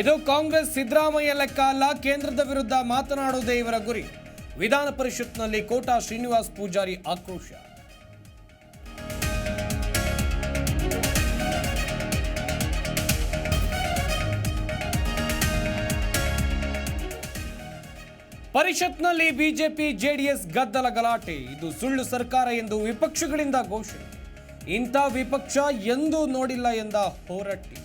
ಇದು ಕಾಂಗ್ರೆಸ್ ಸಿದ್ದರಾಮಯ್ಯ ಲೆಕ್ಕ ಅಲ್ಲ, ಕೇಂದ್ರದ ವಿರುದ್ಧ ಮಾತನಾಡುವುದೇ ಇವರ ಗುರಿ. ವಿಧಾನ ಪರಿಷತ್ನಲ್ಲಿ ಕೋಟಾ ಶ್ರೀನಿವಾಸ್ ಪೂಜಾರಿ ಆಕ್ರೋಶ. ಪರಿಷತ್ನಲ್ಲಿ ಬಿಜೆಪಿ, ಜೆಡಿಎಸ್ ಗದ್ದಲ ಗಲಾಟೆ. ಇದು ಸುಳ್ಳು ಸರ್ಕಾರ ಎಂದು ವಿಪಕ್ಷಗಳಿಂದ ಘೋಷಣೆ. ಇಂಥ ವಿಪಕ್ಷ ಎಂದೂ ನೋಡಿಲ್ಲ ಎಂದ ಹೋರಟ್ಟಿ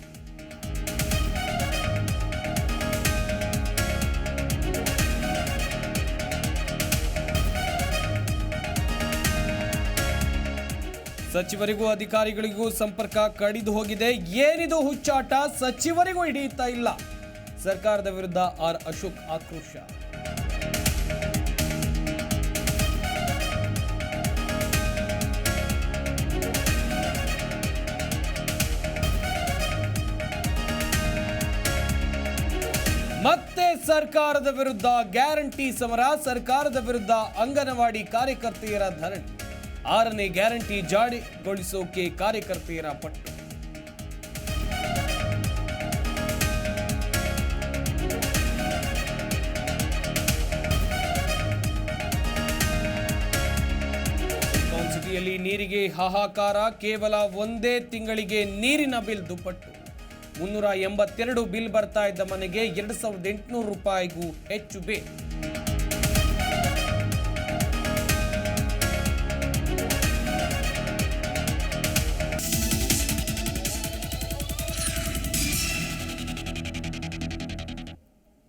ಸಚಿವರಿಗೂ ಅಧಿಕಾರಿಗಳಿಗೂ ಸಂಪರ್ಕ ಕಡಿದು ಹೋಗಿದೆ. ಏನಿದು ಹುಚ್ಚಾಟ ಸಚಿವರಿಗೂ ಹಿಡಿಯುತ್ತಾ ಇಲ್ಲ. ಸರ್ಕಾರದ ವಿರುದ್ಧ ಆರ್ ಅಶೋಕ್ ಆಕ್ರೋಶ. ಮತ್ತೆ ಸರ್ಕಾರದ ವಿರುದ್ಧ ಗ್ಯಾರಂಟಿ ಸಮರ, ಸರ್ಕಾರದ ವಿರುದ್ಧ ಅಂಗನವಾಡಿ ಕಾರ್ಯಕರ್ತೆಯರ ಧರಣಿ. ಆರನೇ ಗ್ಯಾರಂಟಿ ಜಾರಿಗೊಳಿಸೋಕೆ ಕಾರ್ಯಕರ್ತೆಯರ ಪಟ್ಟು. ಸಿಟಿಯಲ್ಲಿ ನೀರಿಗೆ ಹಾಹಾಕಾರ, ಕೇವಲ ಒಂದೇ ತಿಂಗಳಿಗೆ ನೀರಿನ ಬಿಲ್ ದುಪ್ಪಟ್ಟು. ಮುನ್ನೂರ ಎಂಬತ್ತೆರಡು ಬಿಲ್ ಬರ್ತಾ ಇದ್ದ ಮನೆಗೆ ಎರಡು ಸಾವಿರದ ಎಂಟುನೂರು ರೂಪಾಯಿಗೂ ಹೆಚ್ಚು ಬಿಲ್.